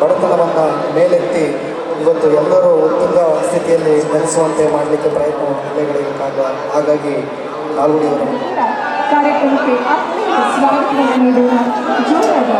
ಬಡತನವನ್ನು ಮೇಲೆತ್ತಿ ಇವತ್ತು ಎಲ್ಲರೂ ಉತ್ತುಂಗ ಸ್ಥಿತಿಯಲ್ಲಿ ನೆಲೆಸುವಂತೆ ಮಾಡಲಿಕ್ಕೆ ಪ್ರಯತ್ನ ಜಿಲ್ಲೆಗಳಿಗಾಗ ಹಾಗಾಗಿ ನಾಲ್ಗುಡಿಯವರು ಕಾರ್ಯಕ್ರಮಕ್ಕೆ ಸ್ವಾಗತ ಸ್ವಾಗತವನ್ನು ನೀಡೋಣ ಜೋರಾದ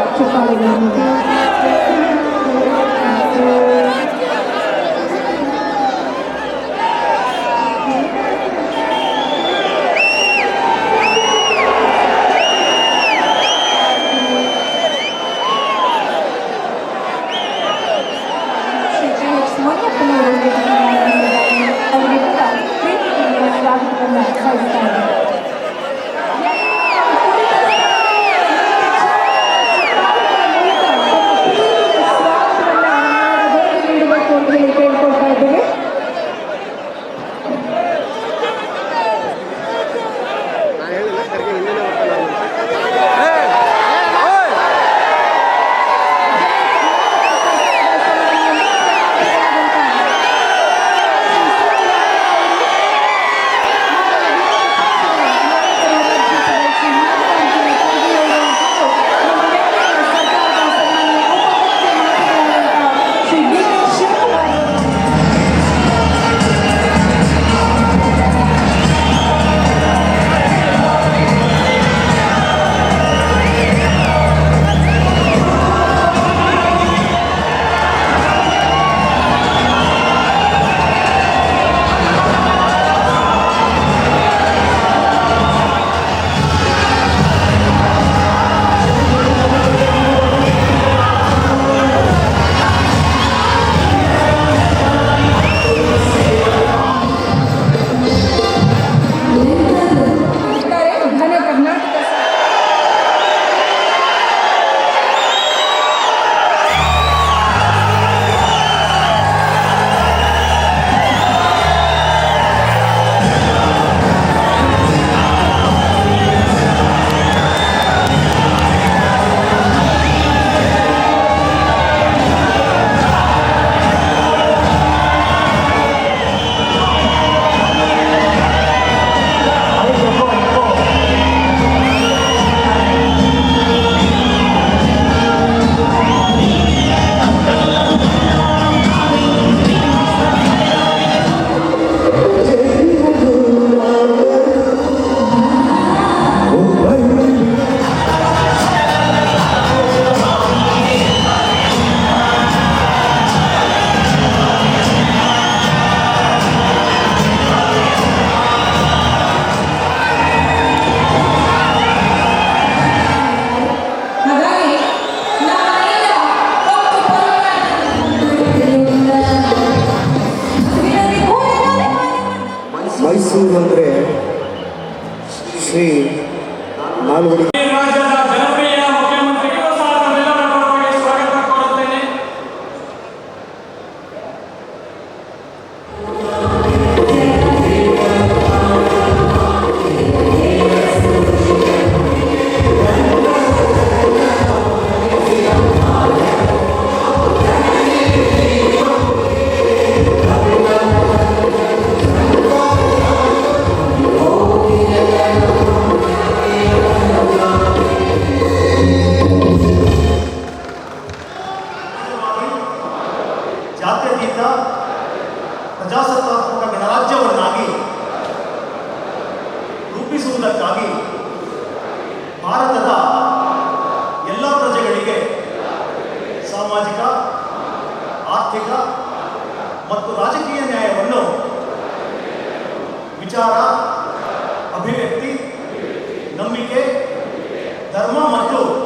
moto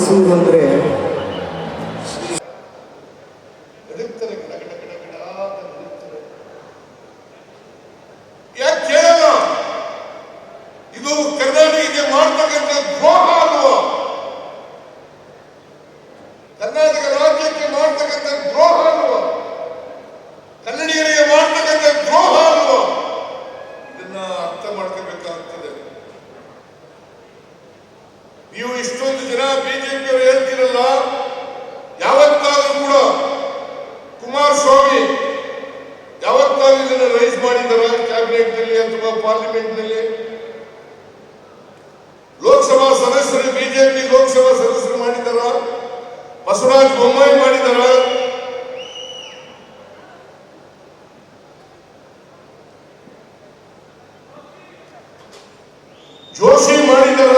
sul, André. ಜೋಶಿ ಮಾಡಿದಾರ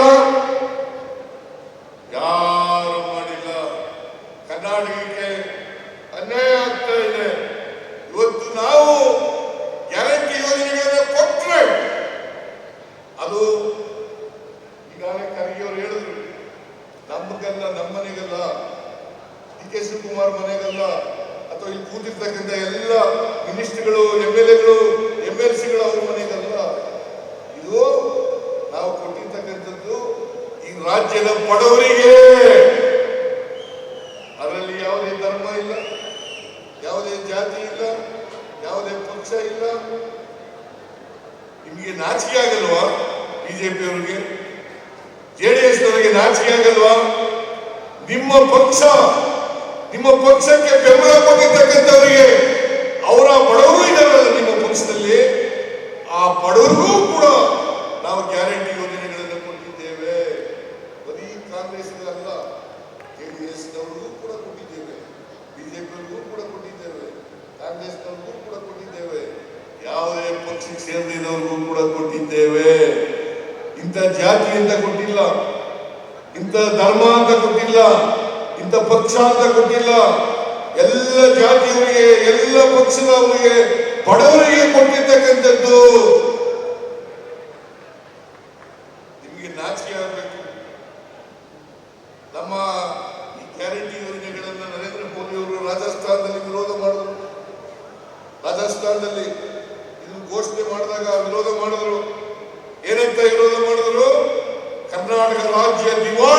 ಬಿಜೆಪಿಯವರಿಗೆ? ಜೆ ಡಿ ಎಸ್ನವರಿಗೆ ನಾಚಿಕೆ ಆಗಲ್ವಾ? ನಿಮ್ಮ ಪಕ್ಷ, ನಿಮ್ಮ ಪಕ್ಷಕ್ಕೆ ಬೆಂಬಲ ಕೊಟ್ಟಿರ್ತಕ್ಕಂಥವರಿಗೆ ಅವರ ಬಡವರು ಇದ್ದಾರಲ್ಲ ನಿಮ್ಮ ಪಕ್ಷದಲ್ಲಿ, ಆ ಬಡವರಿಗೂ ಕೂಡ ನಾವು ಗ್ಯಾರಂಟಿ ಯೋಜನೆಗಳನ್ನು ಕೊಟ್ಟಿದ್ದೇವೆ. ಬರೀ ಕಾಂಗ್ರೆಸ್ ಅಲ್ಲ, ಜೆ ಡಿ ಎಸ್ನವ್ರಿಗೂ ಕೂಡ ಕೊಟ್ಟಿದ್ದೇವೆ. ಬಿಜೆಪಿಯವ್ರಿಗೂ ಕೂಡ ಕೊಟ್ಟಿದ್ದೇವೆ. ಕಾಂಗ್ರೆಸ್ನವ್ರಿಗೂ ಕೂಡ ಕೊಟ್ಟಿದ್ದೇವೆ. ಯಾವುದೇ ಪಕ್ಷಕ್ಕೆ ಸೇರಿದವ್ರಿಗೂ ಕೂಡ ಕೊಟ್ಟಿದ್ದೇವೆ. ಇಂಥ ಜಾತಿ ಅಂತ ಕೊಟ್ಟಿಲ್ಲ. ಇಂಥ ಧರ್ಮ ಅಂತ ಕೊಟ್ಟಿಲ್ಲ. ಇಂಥ ಪಕ್ಷ ಅಂತ ಕೊಟ್ಟಿಲ್ಲ. ಎಲ್ಲ ಜಾತಿಯವರಿಗೆ, ಎಲ್ಲ ಪಕ್ಷದವರಿಗೆ, ಬಡವರಿಗೆ ಕೊಟ್ಟಿರ್ತಕ್ಕಂಥದ್ದು. ನಿಮಗೆ ನಾಚಿಕೆ ಆಗಬೇಕು. ನಮ್ಮ ಈ ಗ್ಯಾರಂಟಿ ಯೋಜನೆಗಳನ್ನು ನರೇಂದ್ರ ಮೋದಿ ಅವರು ರಾಜಸ್ಥಾನದಲ್ಲಿ ವಿರೋಧ ಮಾಡಿದ್ರು. ರಾಜಸ್ಥಾನದಲ್ಲಿ ಇದನ್ನು ಘೋಷಣೆ ಮಾಡಿದಾಗ ವಿರೋಧ ಮಾಡಿದ್ರು. ಏನಂತ ವಿರೋಧ you want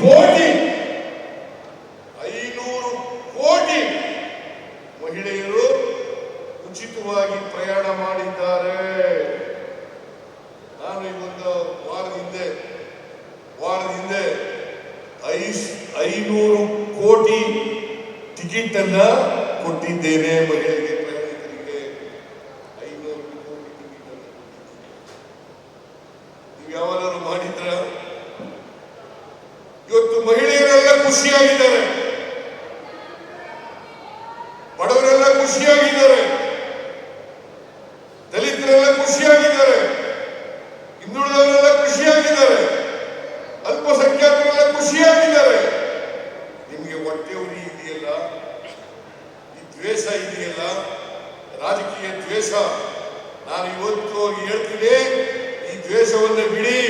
活力 ದ್ವೇಷ ಇದೆಯಲ್ಲ? ರಾಜಕೀಯ ದ್ವೇಷ. ನಾನು ಇವತ್ತು ಹೋಗಿ ಹೇಳ್ತೀನಿ, ಈ ದ್ವೇಷವನ್ನು ಬಿಡಿ.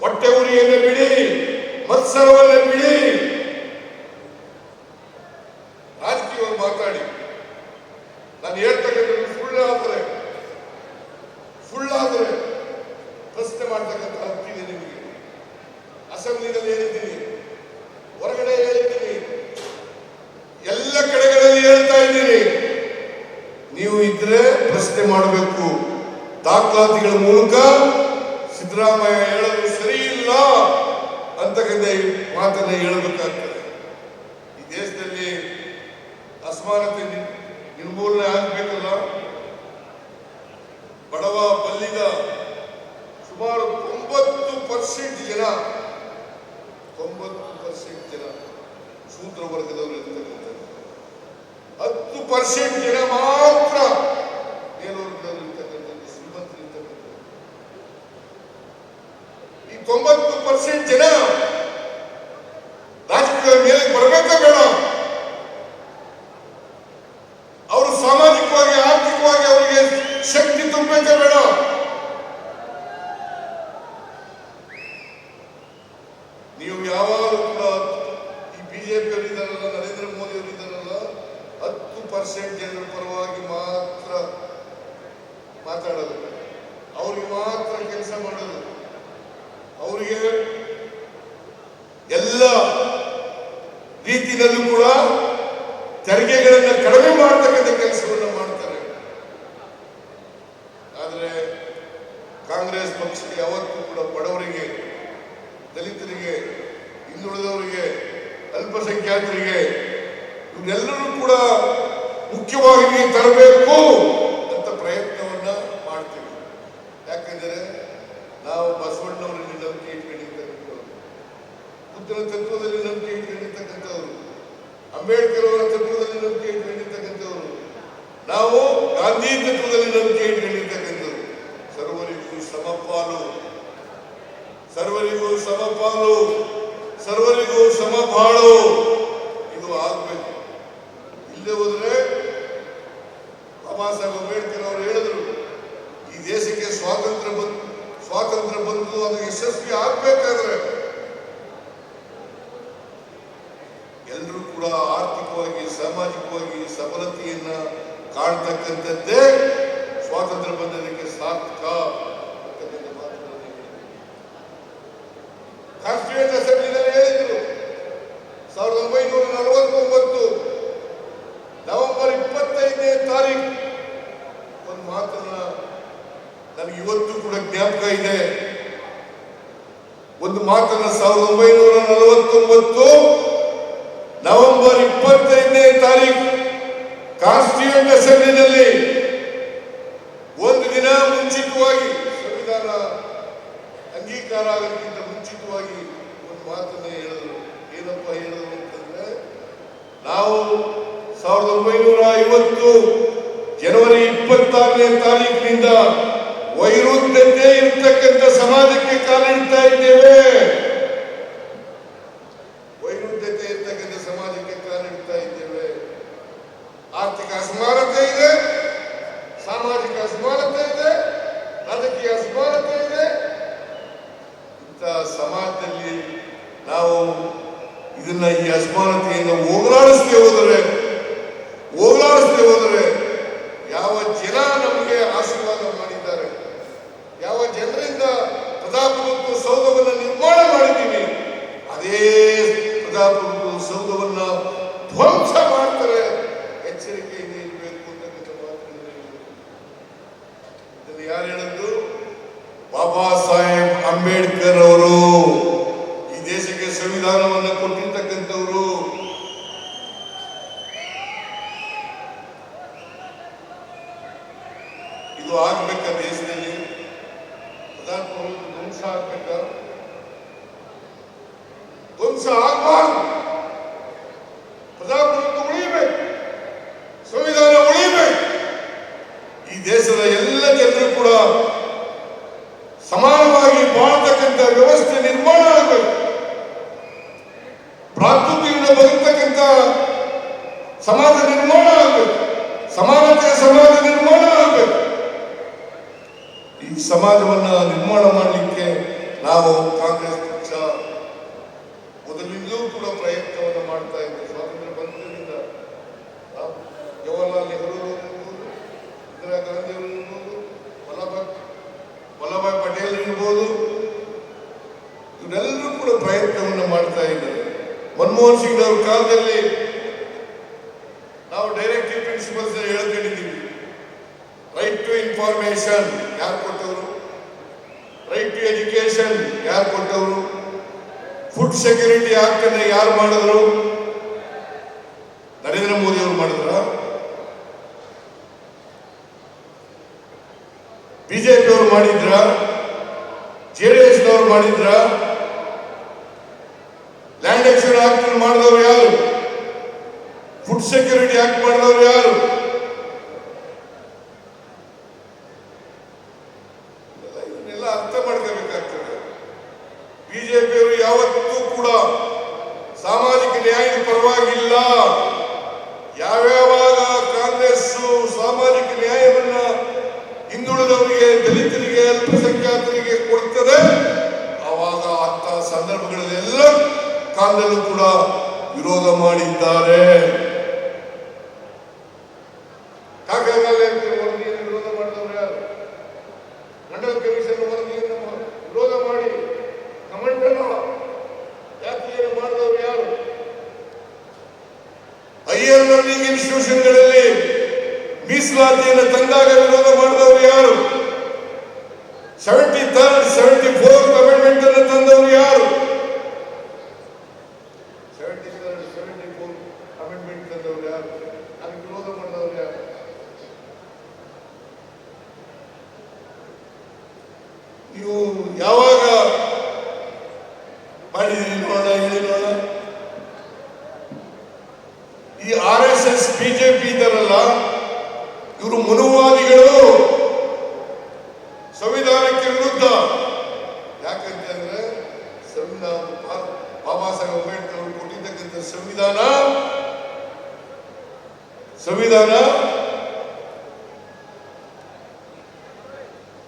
ಹೊಟ್ಟೆ ಉರಿಯನ್ನು ಬಿಡಿ. ಮತ್ಸರವನ್ನು ಬಿಡಿ ರಾಜಕೀಯವಾಗಿ ಮಾತಾಡಿ ನಾನು ಹೇಳ್ತಕ್ಕಂಥದ್ದು ಸುಳ್ಳಾದರೆ ಸುಳ್ಳಾದರೆ ಪ್ರಶ್ನೆ ಮಾಡ್ತಕ್ಕಂಥ ಹಕ್ಕಿದೆ ನಿಮಗೆ ಅಸೆಂಬ್ಲಿನಲ್ಲಿ ಹೇಳಿದ್ದೀನಿ ಹೊರಗಡೆ ಹೇಳಿದ್ದೀನಿ ಎಲ್ಲ ಕಡೆಗಳಲ್ಲಿ ಹೇಳ್ತಾ ಇದ್ದೀನಿ ನೀವು ಇದ್ರೆ ಪ್ರಶ್ನೆ ಮಾಡಬೇಕು ದಾಖಲಾತಿಗಳ ಮೂಲಕ ಸಿದ್ದರಾಮಯ್ಯ ಹೇಳಲು ಸರಿ ಇಲ್ಲ ಅಂತಕ್ಕಂಥ ಈ ಮಾತನ್ನ ಹೇಳಬೇಕಾಗ್ತದೆ ಈ ದೇಶದಲ್ಲಿ ಅಸಮಾನತೆ ನಿರ್- ನಿರ್ಮೂಲನೆ ಆಗಬೇಕಲ್ಲ ಬಡವ ಸುಮಾರು ತೊಂಬತ್ತು ಪರ್ಸೆಂಟ್ ಜನ ತೊಂಬತ್ತು ಪರ್ಸೆಂಟ್ ಜನ ಶೂದ್ರ ವರ್ಗದವರು ಹತ್ತು ಪರ್ಸೆಂಟ್ ಜನ ಮಾತ್ರ ಮೇಲ್ವರ್ಗದವರು ಇರ್ತಕ್ಕಂಥದ್ದು ಶ್ರೀಮಂತರು ಇರ್ತಕ್ಕಂಥದ್ದು ಈ ತೊಂಬತ್ತು ಪರ್ಸೆಂಟ್ ಜನ ರಾಜಕೀಯ ಮೇಲೆ ಬರಬೇಕಾ ಬೇಡ ಅವರು ಸಾಮಾಜಿಕವಾಗಿ ಆರ್ಥಿಕವಾಗಿ ಅವರಿಗೆ ಶಕ್ತಿ ತುಂಬಬೇಕಾ ಬೇಡ ನೀವು ಯಾವಾಗಲೂ ಕೂಡ ಈ ಬಿಜೆಪಿ ಅವರು ಇದ್ದಾರಲ್ಲ ನರೇಂದ್ರ ಮೋದಿ ಅವರು ಇದ್ದಾರಲ್ಲ ಹತ್ತು ಪರ್ಸೆಂಟ್ ಜನರ ಪರವಾಗಿ ಮಾತ್ರ ಮಾತಾಡೋದು ಅವ್ರಿಗೆ ಮಾತ್ರ ಕೆಲಸ ಮಾಡೋದು ಅವರಿಗೆ ಎಲ್ಲ ರೀತಿಯಲ್ಲೂ ಕೂಡ ತೆರಿಗೆಗಳನ್ನು ಕಡಿಮೆ ಮಾಡತಕ್ಕಂಥ ಕೆಲಸವನ್ನು ಬಾಬಾ ಸಾಹೇಬ್ ಅಂಬೇಡ್ಕರ್ ಅವರು ಹೇಳಿದ್ರು, ಈ ದೇಶಕ್ಕೆ ಸ್ವಾತಂತ್ರ್ಯ ಬಂದು ಸ್ವಾತಂತ್ರ್ಯ ಬಂದು ಅದು ಯಶಸ್ವಿ ಆಗ್ಬೇಕಾದ್ರೆ ಎಲ್ಲರೂ ಕೂಡ ಆರ್ಥಿಕವಾಗಿ, ಸಾಮಾಜಿಕವಾಗಿ ಸಫಲತೆಯನ್ನ ಕಾಣ್ತಕ್ಕಂಥದ್ದೇ ಸ್ವಾತಂತ್ರ್ಯ ಬಂದದಕ್ಕೆ ಸಾರ್ಥಕ ಅಂತಕ್ಕಂಥ ಮಾತುಗಳನ್ನು ಹೇಳಿದ್ರು. ಕಾನ್ಸ್ಟಿಟ್ಯೂಂಟ್ ಅಸೆಂಬ್ಲಿನಲ್ಲಿ ಹೇಳಿದ್ರು ಸಾವಿರದ ಒಂಬೈನೂರ ನಲವತ್ತೊಂಬತ್ತು ನವೆಂಬರ್ ಇಪ್ಪತ್ತೈದನೇ ತಾರೀಕು ಒಂದು ಮಾತನ್ನ ನನಗೆ ಇವತ್ತು ಕೂಡ ಜ್ಞಾಪಕ ಇದೆ ಒಂದು ಮಾತನ್ನ ಸಾವಿರದ ಒಂಬೈನೂರ ನಲವತ್ತೊಂಬತ್ತು ನವೆಂಬರ್ ಇಪ್ಪತ್ತೈದನೇ ತಾರೀಕು ಕಾನ್ಸ್ಟಿಟ್ಯೂಂಟ್ ಅಸೆಂಬ್ಲಿನಲ್ಲಿ ಒಂದು ದಿನ ಮುಂಚಿತವಾಗಿ ಸಂವಿಧಾನ ಅಂಗೀಕಾರ ಆಗೋದಕ್ಕಿಂತ ಮುಂಚಿತವಾಗಿ ಒಂದು ಮಾತನ್ನ ಹೇಳಿದ್ರು. ಏನಪ್ಪ ಹೇಳಿದ್ರು ಅಂತಂದ್ರೆ, ನಾವು ಸಾವಿರದ ಒಂಬೈನೂರ ಐವತ್ತು ಜನವರಿ ಇಪ್ಪತ್ತಾರನೇ ತಾರೀಕಿನಿಂದ ವೈರುದ್ಧತೆ ಇರತಕ್ಕಂಥ ಸಮಾಜಕ್ಕೆ ಕಾಲಿಡ್ತಾ ಇದ್ದೇವೆ. ವೈರುದ್ಧತೆ ಇರ್ತಕ್ಕಂಥ ಸಮಾಜಕ್ಕೆ ಕಾಲಿಡ್ತಾ ಇದ್ದೇವೆ. ಆರ್ಥಿಕ ಅಸಮಾನತೆ ಇದೆ, ಸಾಮಾಜಿಕ ಅಸಮಾನತೆ ಇದೆ, ರಾಜಕೀಯ ಅಸಮಾನತೆ ಇದೆ. ಸಮಾಜದಲ್ಲಿ ನಾವು ಇದನ್ನ ಈ ಅಸಮಾನತೆಯನ್ನು ಹೋಗಲಾಡಿಸದೆ ಹೋದರೆ ಹೋಗಲಾಡಿಸದೆ ಹೋದರೆ ಯಾವ ಜನ ನಮಗೆ ಆಶೀರ್ವಾದ ಮಾಡಿದ್ದಾರೆ? ಯಾವ ಜನರಿಂದ ಪ್ರಜಾಪ್ರಭುತ್ವ ಸೌಧವನ್ನು ನಿರ್ಮಾಣ ಮಾಡಿದ್ದೀವಿ? ಅದೇ ಪ್ರಜಾಪ್ರಭುತ್ವ ಸೌಧವನ್ನ ಧ್ವಂಸ ಮಾಡ್ತಾರೆ. ಎಚ್ಚರಿಕೆಯಿಂದ ಇರಬೇಕು ಹೇಳಿದರು. ಇದನ್ನು ಯಾರು ಹೇಳಿದ್ರು? ಬಾಬಾ ಸಾಹೇಬ್ ಅಂಬೇಡ್ಕರ್ ಅವರು ಈ ದೇಶಕ್ಕೆ ಸಂವಿಧಾನವನ್ನು ಕೊಟ್ಟಿರ್ತಕ್ಕಂಥವರು ಇದು ಆಗ್ಬೇಕ ದೇಶದಲ್ಲಿ ಪ್ರಧಾನಮಂತ್ರಿ ಧ್ವಂಸ ಆಗ್ಬೇಕ ಧ್ವಂಸ ಆಗ್ಬಾರ್ದು ಪ್ರಜಾಪ್ರಭುತ್ವ ಉಳಿಬೇಕು ಸಂವಿಧಾನ ಉಳಿಬೇಕು ಈ ದೇಶದ ಎಲ್ಲ ಜನರು ಕೂಡ ಸಮಾನವಾಗಿ ಬಾಳ್ತಕ್ಕಂಥ ವ್ಯವಸ್ಥೆ ನಿರ್ಮಾಣ ಆಗಬೇಕು ಭ್ರಾತೃತ್ವದಿಂದ ಬದುಕ್ತಕ್ಕಂಥ ಸಮಾಜ ನಿರ್ಮಾಣ ಆಗಬೇಕು ಸಮಾನತೆಯ ಸಮಾಜ ನಿರ್ಮಾಣ ಆಗಬೇಕು ಈ ಸಮಾಜವನ್ನ ನಿರ್ಮಾಣ ಮಾಡಲಿಕ್ಕೆ ನಾವು ಕಾಂಗ್ರೆಸ್ ಪಕ್ಷ ಮೊದಲಿಂದಲೂ ಕೂಡ ಪ್ರಯತ್ನವನ್ನು ಮಾಡ್ತಾ ಇದ್ದೇವೆ ಸ್ವಾತಂತ್ರ್ಯ ಬಂದಿದ್ದರಿಂದ ಜವಾಹರ್ಲಾಲ್ ನೆಹರು ಇಂದಿರಾ ಗಾಂಧಿ ಅವರು ವಲ್ಲಭಾಯ್ ಪಟೇಲ್ ಇರ್ಬೋದು, ಇವರೆಲ್ಲರೂ ಕೂಡ ಪ್ರಯತ್ನವನ್ನು ಮಾಡ್ತಾ ಇದ್ದಾರೆ. ಮನಮೋಹನ್ ಸಿಂಗ್ ಅವ್ರ ಕಾಲದಲ್ಲಿ ನಾವು ಡೈರೆಕ್ಟಿವ್ ಪ್ರಿನ್ಸಿಪಲ್ಸ್ ಹೇಳ್ಕೊಂಡಿದ್ದೀವಿ ರೈಟ್ ಟು ಇನ್ಫಾರ್ಮೇಶನ್ ಯಾರು ಕೊಟ್ಟವರು? ರೈಟ್ ಟು ಎಜುಕೇಶನ್ ಯಾರು ಕೊಟ್ಟವರು? ಫುಡ್ ಸೆಕ್ಯೂರಿಟಿ ಅನ್ನ ಯಾರು ಮಾಡಿದ್ರು? ನರೇಂದ್ರ ಮೋದಿ ಅವರು ಮಾಡಿದ್ರ? ಬಿಜೆಪಿ ಅವರು ಮಾಡಿದ್ರ? ಅವರು ಮಾಡಿದ್ರ? ಲ್ಯಾಂಡ್ ಎಕ್ಸ್ಚೇಂಜ್ ಆಕ್ಟ್ ಮಾಡಿದವರು ಯಾರು? ಫುಡ್ ಸೆಕ್ಯೂರಿಟಿ ಆಕ್ಟ್ ಮಾಡಿದವರು ಯಾರು ಇದೆಲ್ಲ- ಇದನ್ನೆಲ್ಲ ಅರ್ಥ ಮಾಡ್ಕೋಬೇಕಾಗ್ತದೆ ಬಿಜೆಪಿಯವರು ಯಾವತ್ತೂ ಕೂಡ ಸಾಮಾಜಿಕ ನ್ಯಾಯದ ಪರವಾಗಿಲ್ಲ ಯಾವ್ಯಾವಾಗ ಕಾಂಗ್ರೆಸ್ ಸಾಮಾಜಿಕ ನ್ಯಾಯವನ್ನ ಹಿಂದುಳಿದವರಿಗೆ ದಲಿತರಿಗೆ ಅಲ್ಪಸಂಖ್ಯಾತರಿಗೆ ಕೊಡ್ತದೆ ಆವಾಗ ಅಂತ ಸಂದರ್ಭಗಳಲ್ಲೆಲ್ಲ ಕಾಲದಲ್ಲೂ ಕೂಡ ವಿರೋಧ ಮಾಡಿದ್ದಾರೆ ಕಾಕರಲ್ಲಿ ವರದಿಯನ್ನು ವಿರೋಧ ಮಾಡಿದವರು ಯಾರು ಮಂಡಲ ಕಮಿಷನ್ ವರದಿಯನ್ನು ವಿರೋಧ ಮಾಡಿ ಕಮಂಡಲ ಯಾತ್ರೆಯನ್ನು ಮಾಡಿದವರು ಯಾರು ಲರ್ನಿಂಗ್ ಇನ್ಸ್ಟಿಟ್ಯೂಷನ್ಗಳಲ್ಲಿ ಮೀಸಲಾತಿಯನ್ನು ತಂದಾಗ ವಿರೋಧ ಮಾಡಿದವರು ಯಾರು? Seventy third seventy fourth amendment ಅನ್ನು ತಂದವರು ಯಾರು seventy third seventy fourth amendment ತಂದವರು ಯಾರು ಅದಕ್ಕೆ ವಿರೋಧ ಮಾಡಿದವರು ಯಾರು ನೀವು ಯಾವಾಗ ಮಾಡಿದಿರಿ ನೋಡೋಣ ಹೇಳಿ ನೋಡೋಣ ಈ ಆರ್ ಎಸ್ ಎಸ್ ಬಿಜೆಪಿ ಇದ್ದಾರಲ್ಲ ಇವರು ಮನುವಾದಿಗಳು ಸಂವಿಧಾನಕ್ಕೆ ವಿರುದ್ಧ ಯಾಕಂತಂದ್ರೆ ಸಂವಿಧಾನ ಬಾ- ಬಾಬಾ ಸಾಹೇಬ್ ಅಂಬೇಡ್ಕರ್ ಅವರು ಕೊಟ್ಟಿರ್ತಕ್ಕಂಥ ಸಂವಿಧಾನ ಸಂವಿಧಾನ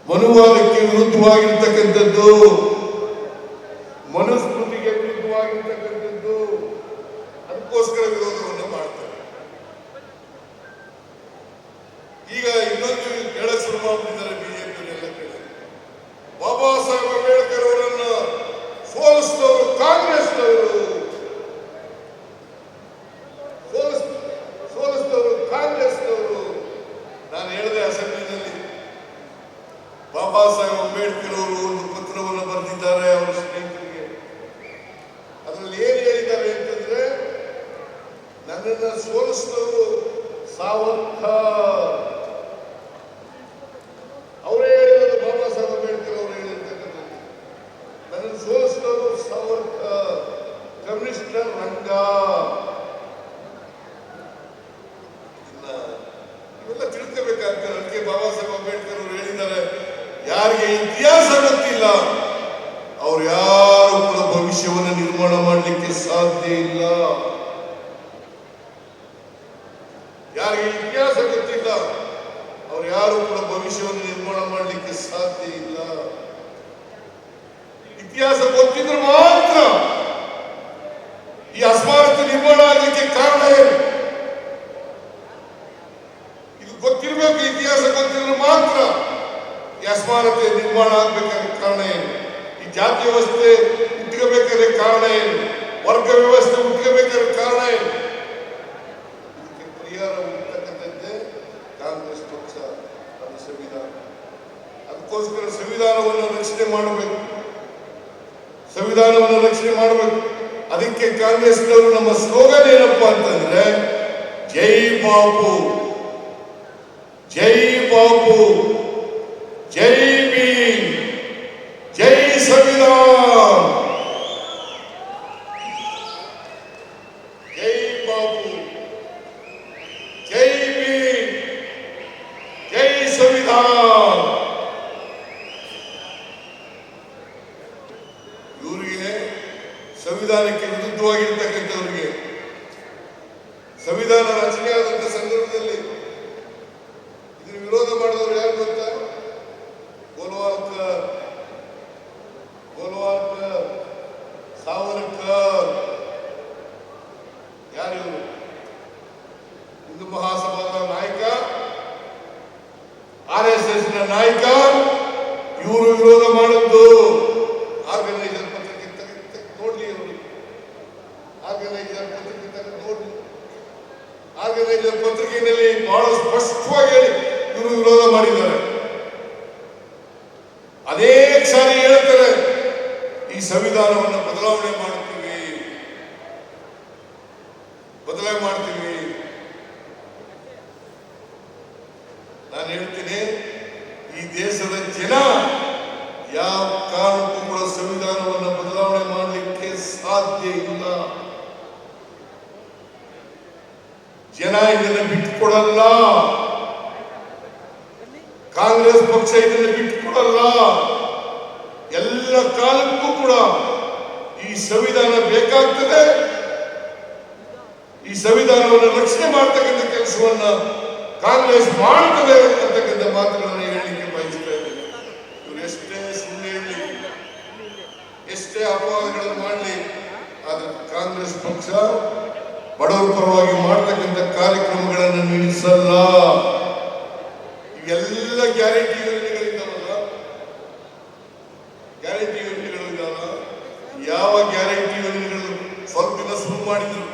ಮನುವಾದಕ್ಕೆ ವಿರುದ್ಧವಾಗಿರ್ತಕ್ಕಂಥದ್ದು ಮನುಸ್ಮೃತಿಗೆ ವಿರುದ್ಧವಾಗಿರ್ತಕ್ಕಂಥದ್ದು ಅದಕ್ಕೋಸ್ಕರ ವಿರೋಧವನ್ನು ಮಾಡ್ತಾರೆ ಈಗ ಇನ್ನೊಂದು ಹೇಳಕ್ ಶುರು ಮಾಡ್ಬಿಟ್ಟಿದ್ದಾರೆ ಬಿಜೆಪಿ ಎಲ್ಲ ಕಡೆ ಬಾಬಾ ಸಾಹೇಬ್ ಅಂಬೇಡ್ಕರ್ ಅವರನ್ನ ಸೋಲಿಸಿದವರು ಕಾಂಗ್ರೆಸ್ನವರು ಸೋಲಿಸ್ ಸೋಲಿಸಿದವರು ಕಾಂಗ್ರೆಸ್ನವರು ನಾನು ಹೇಳಿದೆ ಅಸೆಂಬ್ಲಿನಲ್ಲಿ ಬಾಬಾ ಸಾಹೇಬ್ ಅಂಬೇಡ್ಕರ್ ಅವರು ಒಂದು ಪತ್ರವನ್ನು ಬರೆದಿದ್ದಾರೆ ಅವರ ಸ್ನೇಹಿತರಿಗೆ ಅದರಲ್ಲಿ ಏನು ಹೇಳಿದ್ದಾರೆ ಅಂತಂದ್ರೆ ನನ್ನನ್ನು ಸೋಲಿಸಿದವರು ಸಾವರ್ಕರ್ ಅವರೇ ಹೇಳಿರೋದು ಬಾಬಾ ಸಾಹೇಬ್ ಅಂಬೇಡ್ಕರ್ ಅವರು ಹೇಳಿರ್ತಕ್ಕಂಥದ್ದು ನನ್ನನ್ನು ಸೋಲಿಸಿದವರು ಸಾವರ್ಕರ್ ಕಮ್ಯುನಿಸ್ಟರ್ ರಂಗ. ಇಲ್ಲ, ಇವೆಲ್ಲ ತಿಳ್ಕೋಬೇಕಾಗ್ತದೆ. ಅದಕ್ಕೆ ಬಾಬಾ ಸಾಹೇಬ್ ಅಂಬೇಡ್ಕರ್ ಅವರು ಹೇಳಿದ್ದಾರೆ, ಯಾರಿಗೆ ಇತಿಹಾಸ ಗೊತ್ತಿಲ್ಲ, ಅವ್ರು ಯಾರು ಕೂಡ ಭವಿಷ್ಯವನ್ನು ನಿರ್ಮಾಣ ಮಾಡಲಿಕ್ಕೆ ಸಾಧ್ಯ ಇಲ್ಲ. ಮಾಡಬೇಕು. ಸಂವಿಧಾನವನ್ನು ರಕ್ಷಣೆ ಮಾಡಬೇಕು. ಅದಕ್ಕೆ ಕಾಂಗ್ರೆಸ್ನವರು ನಮ್ಮ ಸ್ಲೋಗನ್ ಏನಪ್ಪಾ ಅಂತಂದ್ರೆ ಜೈ ಬಾಪು ಜೈ ಬಾಪು. ಜನ ಇದನ್ನ ಬಿಟ್ಟುಕೊಡಲ್ಲ ಕಾಂಗ್ರೆಸ್ ಪಕ್ಷ ಇದನ್ನ ಬಿಟ್ಕೊಡಲ್ಲ. ಎಲ್ಲ ಕಾಲಕ್ಕೂ ಕೂಡ ಈ ಸಂವಿಧಾನ ಬೇಕಾಗ್ತದೆ. ಈ ಸಂವಿಧಾನವನ್ನು ರಕ್ಷಣೆ ಮಾಡ್ತಕ್ಕಂಥ ಕೆಲಸವನ್ನ ಕಾಂಗ್ರೆಸ್ ಮಾಡ್ತದೆ ಅಂತಕ್ಕಂಥ ಮಾತುಗಳನ್ನು ಹೇಳಲಿಕ್ಕೆ ಬಯಸ್ತಾ ಇದ್ದೇನೆ. ಇವರು ಎಷ್ಟೇ ಸುಳ್ಳು ಹೇಳಿ ಎಷ್ಟೇ ಅಪವಾದಗಳನ್ನು ಮಾಡಲಿ. ಆದ್ರೆ ಕಾಂಗ್ರೆಸ್ ಪಕ್ಷ ಬಡವರ ಪರವಾಗಿ ಮಾಡ್ತಕ್ಕಂಥ ಕಾರ್ಯಕ್ರಮಗಳನ್ನು ನಿಲ್ಲಿಸಲ್ಲ ಎಲ್ಲ ಗ್ಯಾರಂಟಿ ಯೋಜನೆಗಳಿದ್ದಾವಲ್ಲ ಗ್ಯಾರಂಟಿ ಯೋಜನೆಗಳಿದ್ದಾವ ಯಾವ ಗ್ಯಾರಂಟಿ ಯೋಜನೆಗಳು ಸ್ವಲ್ಪ ದಿನ ಶುರು ಮಾಡಿದ್ರು?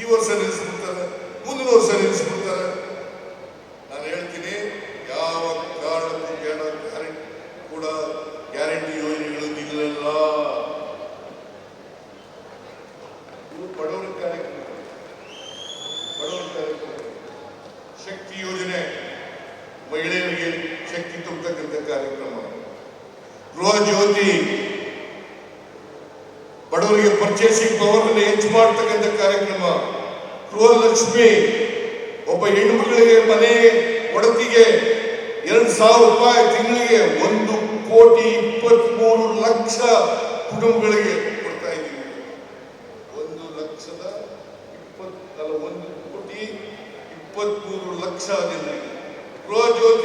ಈ ವರ್ಷ ನಿಲ್ಲಿಸ್ಬಿಡ್ತಾರೆ, ಮುಂದಿನ ವರ್ಷ ನಿಲ್ಲಿಸ್ಬಿಡ್ತಾರೆ.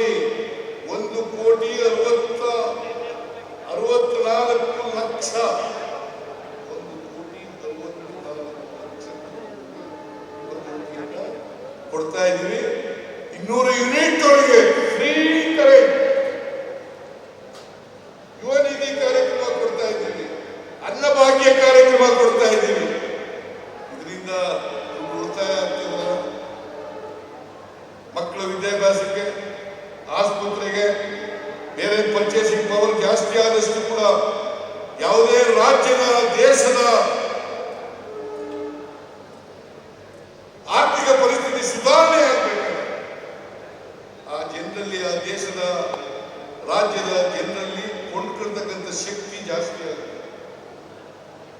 ವರ್ಷದಲ್ಲಿ ಒಂದು ಕೋಟಿ ಅರವತ್ತ ಅರವತ್ನಾಲ್ಕು ಲಕ್ಷ.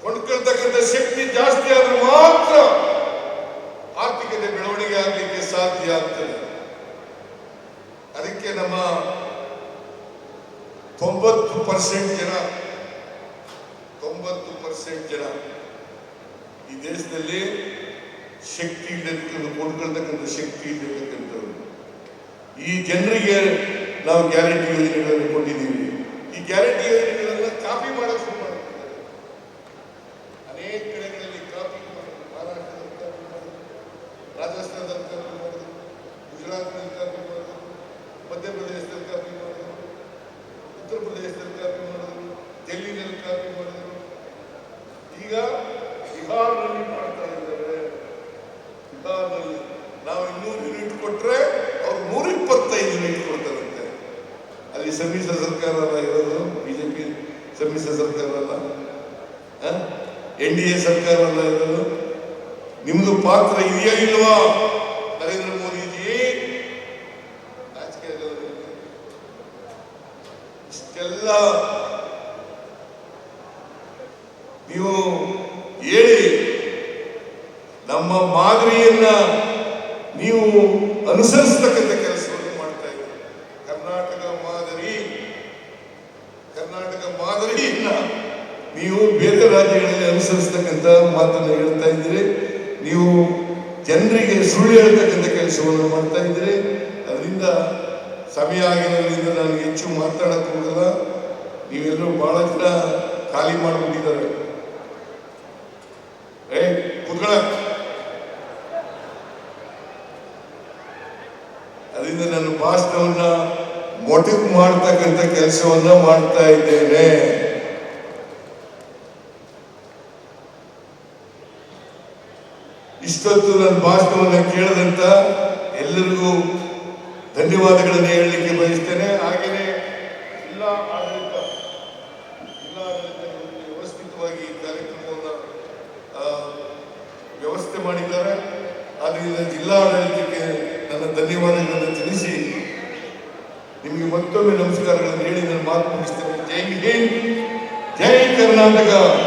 ಕೊಂಡ್ಕೊಳ್ತಕ್ಕಂಥ ಶಕ್ತಿ ಜಾಸ್ತಿ ಆದ್ರೆ ಮಾತ್ರ ಆರ್ಥಿಕತೆ ಬೆಳವಣಿಗೆ ಆಗಲಿಕ್ಕೆ ಸಾಧ್ಯ ಆಗ್ತದೆ. ಅದಕ್ಕೆ ನಮ್ಮ ತೊಂಬತ್ತು ಪರ್ಸೆಂಟ್ ಜನ, ತೊಂಬತ್ತು ಪರ್ಸೆಂಟ್ ಜನ ಈ ದೇಶದಲ್ಲಿ ಶಕ್ತಿ ಇಲ್ಲದಕ್ಕಂಥ ಕೊಂಡ್ಕೊಳ್ತಕ್ಕಂಥ ಶಕ್ತಿ ಇಲ್ಲದಕ್ಕಂಥವ್ರು ಈ ಜನರಿಗೆ ನಾವು ಗ್ಯಾರಂಟಿ ಯೋಜನೆಗಳನ್ನು ಕೊಟ್ಟಿದ್ದೀವಿ. ಈ ಗ್ಯಾರಂಟಿ ಯೋಜನೆ ನಾವು ಇನ್ನೂರು ಯೂನಿಟ್ ಕೊಟ್ಟರೆ ಅವ್ರು ನೂರಿಪ್ಪತ್ತೈದು ಯೂನಿಟ್ ಕೊಡ್ತಾರಂತೆ. ಅಲ್ಲಿ ಸಮ್ಮಿಶ್ರ ಸರ್ಕಾರ ಇರೋದು ಬಿ ಜೆ ಪಿ ಸಮ್ಮಿಶ್ರ ಸರ್ಕಾರ ಅಲ್ಲ ಎನ್ ಡಿ ಎ ಸರ್ಕಾರ ಅಲ್ಲ ಇರೋದು? ನಿಮ್ದು ಪಾತ್ರ ಇದೆಯಾ ಇಲ್ವಾ? ನರೇಂದ್ರ ಮೋದಿಜಿ ಇಷ್ಟೆಲ್ಲ ನಮ್ಮ ಮಾದರಿಯನ್ನ ನೀವು ಅನುಸರಿಸತಕ್ಕಂಥ ಕೆಲಸವನ್ನು ಮಾಡ್ತಾ ಇದ್ದೀರಿ. ಕರ್ನಾಟಕ ಮಾದರಿ, ಕರ್ನಾಟಕ ಮಾದರಿಯನ್ನ ನೀವು ಬೇರೆ ರಾಜ್ಯಗಳಲ್ಲಿ ಅನುಸರಿಸತಕ್ಕಂಥ ಮಾತನ್ನು ಹೇಳ್ತಾ ಇದ್ದೀರಿ. ನೀವು ಜನರಿಗೆ ಸುಳ್ಳು ಹೇಳ್ತಕ್ಕಂಥ ಕೆಲಸವನ್ನು ಮಾಡ್ತಾ ಇದ್ದೀರಿ. ಅದರಿಂದ ಸಮಯ ಆಗಿರೋದ್ರಿಂದ ನಾನು ಹೆಚ್ಚು ಮಾತಾಡಕ್ಕೆ ಹೋಗಲ್ಲ ನೀವೆಲ್ಲರೂ ಬಹಳ ಜನ ಖಾಲಿ ಮಾಡಿಬಿಟ್ಟಿದ್ದಾರೆ ಏ ಕೂತ್ಕೊಳ್ಳ ಅದರಿಂದ ನನ್ನ ಭಾಷಣವನ್ನ ಮೊಟಕು ಮಾಡ್ತಕ್ಕಂಥ ಕೆಲಸವನ್ನ ಮಾಡ್ತಾ ಇದ್ದೇನೆ. ಇಷ್ಟೊತ್ತು ನನ್ನ ಭಾಷಣವನ್ನ ಕೇಳದಂತ ಎಲ್ಲರಿಗೂ ಧನ್ಯವಾದಗಳನ್ನು ಹೇಳಲಿಕ್ಕೆ ಬಯಸ್ತೇನೆ. ಹಾಗೆಯೇ ಜಿಲ್ಲಾ ಆಡಳಿತ ಜಿಲ್ಲಾ ಆಡಳಿತ ವ್ಯವಸ್ಥಿತವಾಗಿ ಈ ಕಾರ್ಯಕ್ರಮವನ್ನು ವ್ಯವಸ್ಥೆ ಮಾಡಿದ್ದಾರೆ. ಆದ್ದರಿಂದ ಜಿಲ್ಲಾ ಆಡಳಿತಕ್ಕೆ ನನ್ನ ಧನ್ಯವಾದಗಳನ್ನು ತಿಳಿಸಿ ಮತ್ತೊಮ್ಮೆ ನಮಸ್ಕಾರಗಳನ್ನು ಹೇಳಿ ನನ್ನ ಮಾತು ಮುಗಿಸ್ತೇನೆ. ಜೈ ಹಿಂದ್. ಜೈ ಕರ್ನಾಟಕ.